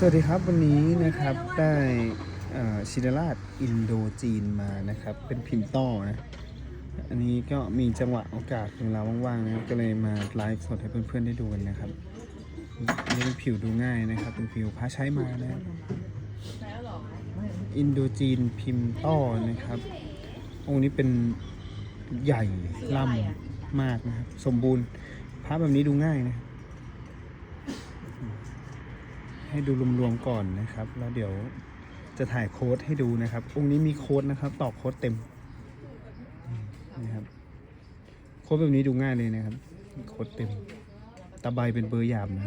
สวัสดีครับวันนี้นะครับได้ชิดาราชอินโดจีนมานะครับ เป็นพิมพ์ต้อนะอันนี้ก็มีจังหวะโอกาสเวลาว่างๆนะครับก็เลยมาไลฟ์สดให้เพื่อนๆได้ดูกันนะครับนนี้เป็นผิวดูง่ายนะครับ เป็นผิวพาใช้มานะอินโดจีนพิมพ์ต้อนะครับ องค์นี้เป็นใหญ่ล่ำมากนะครับ สมบูรณ์พระแบบนี้ดูง่ายนะครับ ให้ดูรวมๆก่อนนะครับ แล้วเดี๋ยวจะถ่ายโค้ดให้ดูนะครับ องค์นี้มีโค้ดนะครับ ตอกโค้ดเต็มนะครับ โค้ดแบบนี้ดูง่ายเลยนะครับ โค้ดเต็ม ตะไบเป็นเบอร์หยาบนะ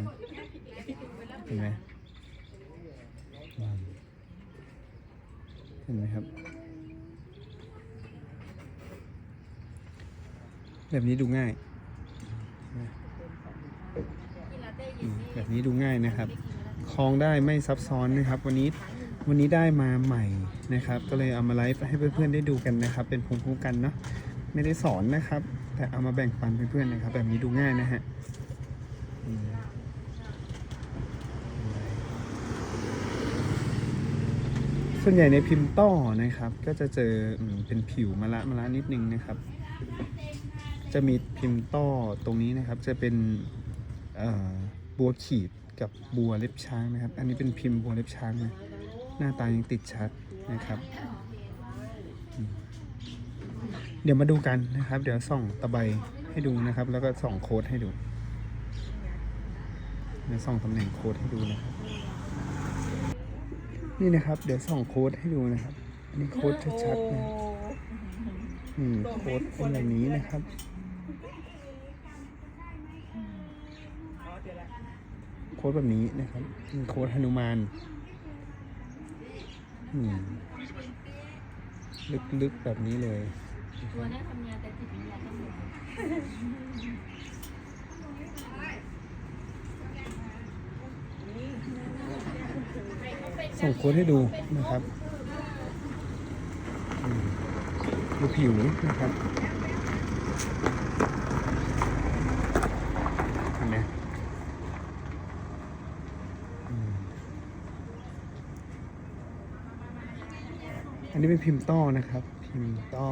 เห็นไหมเห็นไหมครับ แบบนี้ดูง่ายแบบนี้ดูง่ายนะครับ คล้องได้ไม่ซับซ้อนนะครับ วันนี้วันนี้ได้มาใหม่นะครับ ก็เลยเอามาไลฟ์ให้เพื่อนๆได้ดูกันนะครับ เป็นภูมิคุ้มกันเนาะไม่ได้สอนนะครับ แต่เอามาแบ่งปันเพื่อนๆนะครับ แบบนี้ดูง่ายนะฮะส่วนใหญ่ในพิมพ์ต้อนะครับ ก็จะเจอเป็นผิวมะละมะละนิดนึงนะครับ จะมีพิมพ์ต้อตรงนี้นะครับ จะเป็นบัวขีดกับบัวเล็บช้างนะครับ อันนี้เป็นพิมพ์บัวเล็บช้างนะหน้าตายังติดชัดนะครับ เดี๋ยวมาดูกันนะครับ เดี๋ยวส่องตะไบให้ดูนะครับ แล้วก็ส่องโค้ดให้ดูเดี๋ยวส่องตำแหน่งโค้ดให้ดูนะครับนี่นะครับ เดี๋ยวส่องโค้ดให้ดูนะครับอันนี้โค้ดชัดๆนะอืมโค้ดเป็นแบบนี้นะครับ ค้ดแบบนี้นะครับมีโค้ดหนุมานลึกๆแบบนี้เลยตัวรับเนี้ยทำงานแต่จิตวิญญาณต้องส่งโค้ดให้ดูนะครับดูผิวนะครับเห็นไหมอืม อันนี้เป็นพิมพ์ต้อนะครับ พิมพ์ต้อ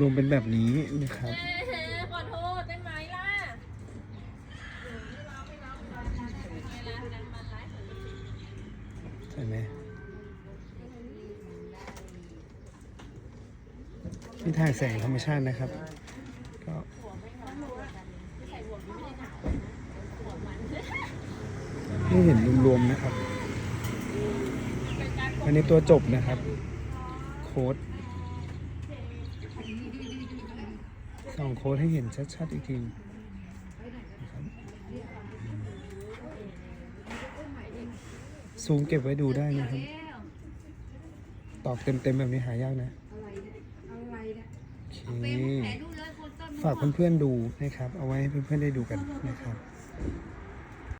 รวมๆเป็นแบบนี้นะครับเอ้ยขอโทษได้ไหมล่ะใช่ไหมนี่ถ่ายแสงธรรมชาตินะครับ ก็ให้เห็นรวมๆนะครับ อันนี้ตัวจบนะครับ โค้ดส่องโค้ดให้เห็นชัดๆอีกทีนะครับซูมเก็บไว้ดูได้นะครับ ตอบเต็มๆแบบนี้หายากนะโอเคฝากเพื่อนๆดูนะครับ เอาไว้ให้เพื่อนๆได้ดูกันนะครับ